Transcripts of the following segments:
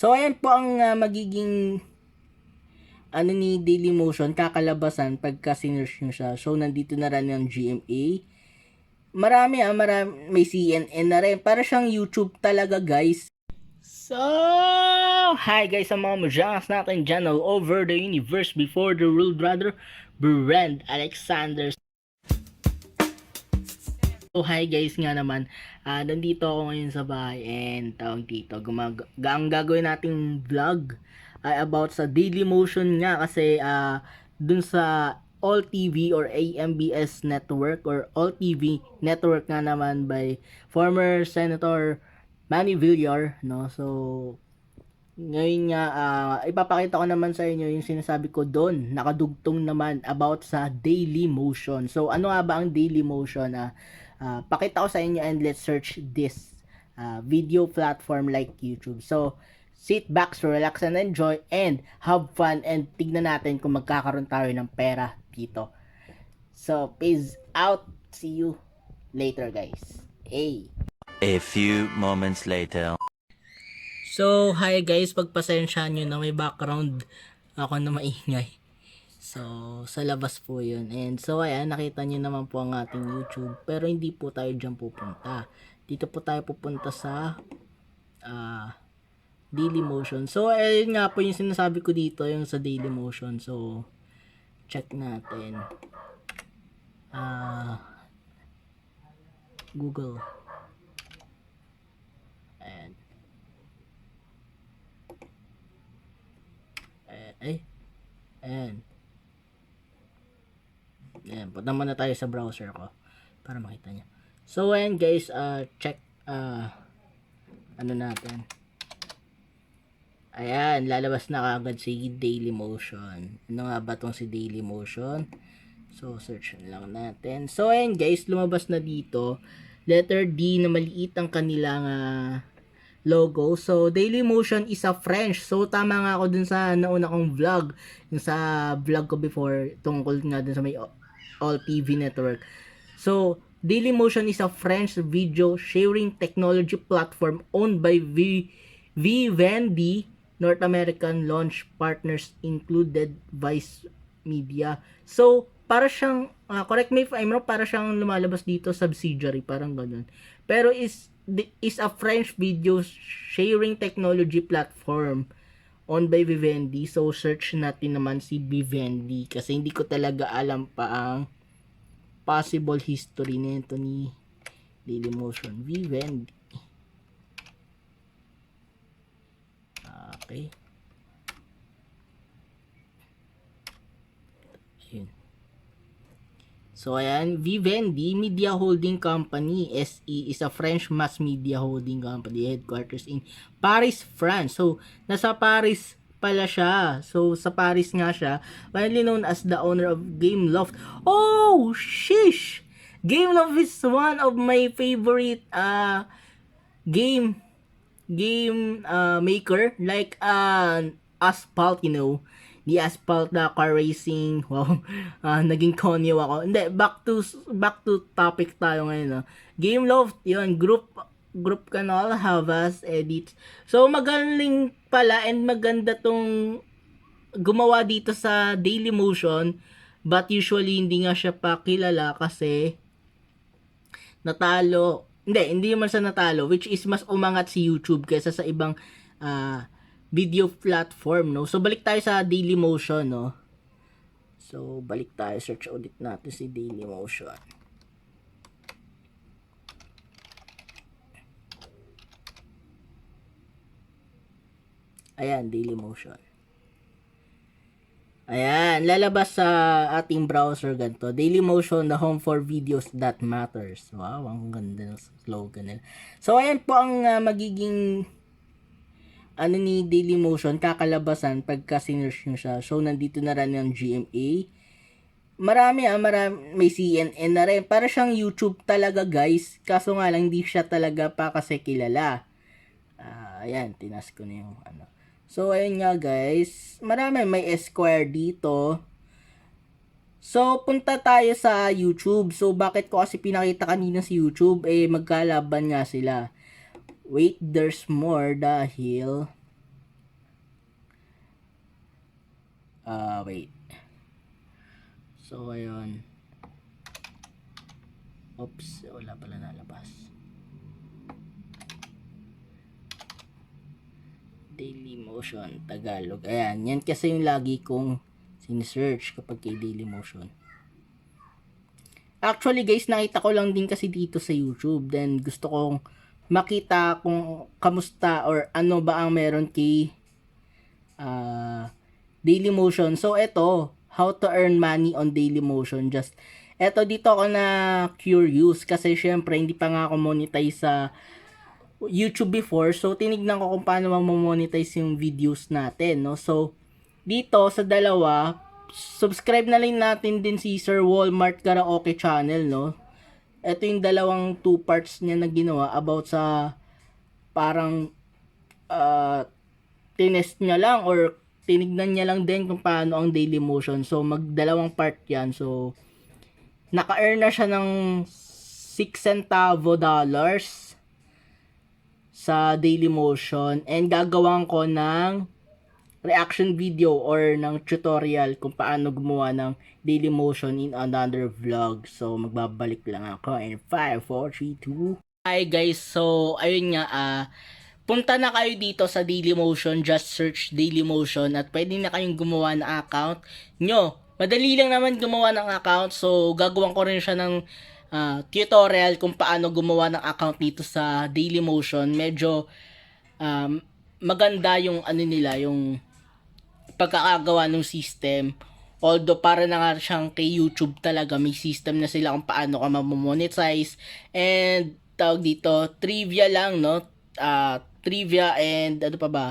So, ayan po ang ah, magiging ano ni Dailymotion, kakalabasan pagka sinerge nyo siya. So, nandito na rin yung GMA. Marami ah, marami, may CNN na rin. Para siyang YouTube talaga, guys. So, hi guys sa mga mujangas natin dyan all over the universe before the world brother, Brand Alexander. So, hi guys nga naman. Ah, nandito ako ngayon sa bahay and tawag dito, gumag ang gagawin nating vlog ay about sa Daily Motion nga kasi ah dun sa All TV or AMBS network or All TV network nga naman by former Senator Manny Villar, no? So, ngayon nga, ah, ipapakita ko naman sa inyo yung sinasabi ko doon, nakadugtong naman about sa Daily Motion. So, ano nga ba ang Daily Motion? Ah, ah, pakita ko sa inyo and let's search this ah, video platform like YouTube. So, sit back, relax and enjoy and have fun and tignan natin kung magkakaroon tayo ng pera dito. So, peace out. See you later, guys. Hey! A few moments later. So, hi guys, pagpasensyahan nyo na may background ako na maingay. So, sa labas po yun. And so, ayan, nakita nyo naman po ang ating YouTube. Pero hindi po tayo dyan pupunta. Dito po tayo pupunta sa ah Dailymotion. So, ayun nga po yung sinasabi ko dito, yung sa Dailymotion. So, check natin. Ah Google. Ayan. Ayan. Ay. Ayan. Ayan. Punta muna tayo sa browser ko. Para makita nyo. So, ayan guys. Uh, check. Uh, ano natin. Ayan. Lalabas na kagad si Daily Motion. Ano nga ba tong si Daily Motion? So, search lang natin. So, ayan guys. Lumabas na dito. Letter D na maliit ang kanilang ah, logo. So, Dailymotion is a French. So, tama nga ako dun sa nauna kong vlog. Yung sa vlog ko before, tungkol nga dun sa may All TV network. So, Dailymotion is a French video sharing technology platform owned by v Vivendi. North American launch partners included Vice Media. So, para siyang, ah, correct me if I'm wrong, para siyang lumalabas dito subsidiary, parang ganun. Pero is is a French video sharing technology platform owned by Vivendi. So, search natin naman si Vivendi kasi hindi ko talaga alam pa ang possible history nito ni Dailymotion. Vivendi. Okay. Ayun. So, ayan, Vivendi Media Holding Company, SE, is a French mass media holding company headquarters in Paris, France. So, nasa Paris pala siya. So, sa Paris nga siya, widely known as the owner of Gameloft. Oh, shish! Gameloft is one of my favorite uh, game game uh, maker like uh, Asphalt, you know. The Asphalt na car racing. Wow. Ah, naging konyo ako. Hindi, back to back to topic tayo ngayon. No? Game Loft, yun, group group canal Havas edits. So magaling pala and maganda tong gumawa dito sa Daily Motion but usually hindi nga siya pa kilala kasi natalo. Hindi, hindi naman sa natalo which is mas umangat si YouTube kaysa sa ibang ah, video platform, no? So balik tayo sa Daily Motion, no? So balik tayo search audit natin si Daily Motion. Ayan, Daily Motion. Ayan, lalabas sa ating browser ganito. Dailymotion, the home for videos that matters. Wow, ang ganda ng slogan nila. So, ayan po ang ah, magiging ano ni Dailymotion, kakalabasan pagka sinerge nyo siya. So, nandito na rin yung GMA. Marami ah, marami, may CNN na rin. Para siyang YouTube talaga guys. Kaso nga lang, hindi siya talaga pa kasi kilala. Ah, ayan, tinas ko na yung ano. So, ayun nga guys. Marami, may Esquire dito. So, punta tayo sa YouTube. So, bakit ko kasi pinakita kanina sa YouTube? Eh, magkalaban nga sila. Wait, there's more dahil Ah, wait. So, ayun. Oops, wala pala nalabas. Daily Motion, Tagalog. Ayan, yan kasi yung lagi kong sinesearch kapag kay Daily Motion. Actually guys, nakita ko lang din kasi dito sa YouTube. Then gusto kong makita kung kamusta or ano ba ang meron kay ah, Daily Motion. So eto, how to earn money on Daily Motion. Just eto dito ako na curious kasi syempre hindi pa nga ako monetize sa YouTube before. So tinignan ko kung paano ma-monetize yung videos natin, no? So dito sa dalawa, subscribe na lang natin din si Sir Walmart Karaoke channel, no? Ito yung dalawang two parts niya na ginawa about sa parang uh, tinest niya lang or tinignan niya lang din kung paano ang daily motion. So, magdalawang part yan. So, naka-earn na siya ng 6 centavo dollars sa daily motion and gagawan ko ng reaction video or ng tutorial kung paano gumawa ng daily motion in another vlog. So, magbabalik lang ako in 5, 4, 3, 2. Hi guys, so ayun nga, ah, punta na kayo dito sa Dailymotion, just search Dailymotion at pwede na kayong gumawa ng account nyo. Madali lang naman gumawa ng account, so gagawin ko rin siya ng ah, tutorial kung paano gumawa ng account dito sa Dailymotion. Medyo um, maganda yung ano nila, yung pagkakagawa ng system. Although para na nga siyang kay YouTube talaga, may system na sila kung paano ka mamonetize. And tawag dito, trivia lang, no? Ah, trivia and ano pa ba?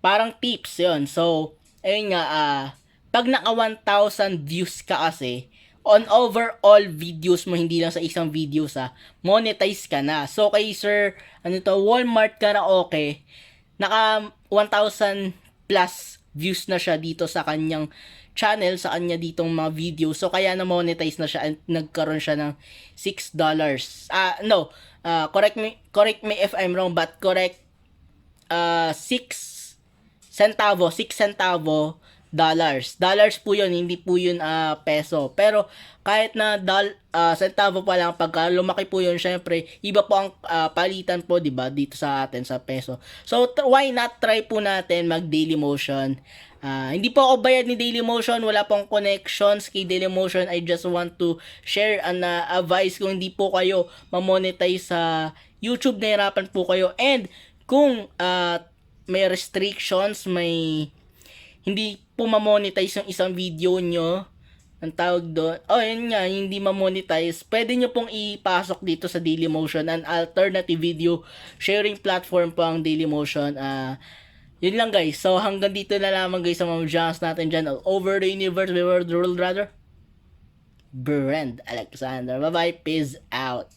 Parang tips yon So, ayun nga, ah, pag naka 1,000 views ka kasi, on overall videos mo, hindi lang sa isang video sa, monetize ka na. So, kay Sir, ano to, Walmart Karaoke, naka 1,000 plus views na siya dito sa kanyang channel, sa kanya ditong mga video. So, kaya na monetize na siya and nagkaroon siya ng $6. Ah, no, ah, correct me, correct me if I'm wrong, but correct, ah, 6 centavo, 6 centavo dollars. Dollars po yun, hindi po yun ah, peso. Pero kahit na dol, ah, centavo pa lang, pagka lumaki po yun, syempre, iba po ang ah, palitan po, di ba, dito sa atin, sa peso. So, why not try po natin mag Daily Motion? Ah, hindi po ako bayad ni Dailymotion, wala pong connections kay Dailymotion. I just want to share an ah, advice kung hindi po kayo mamonetize sa YouTube, nahirapan po kayo. And kung ah, may restrictions, may hindi po mamonetize yung isang video nyo, ang tawag doon, oh yun nga, hindi mamonetize, pwede nyo pong ipasok dito sa Dailymotion, an alternative video sharing platform po ang Dailymotion. Ah, yun lang guys. So hanggang dito na lamang guys sa mga jams natin dyan over the universe, we were the world rather. Brand Alexander. Bye bye. Peace out.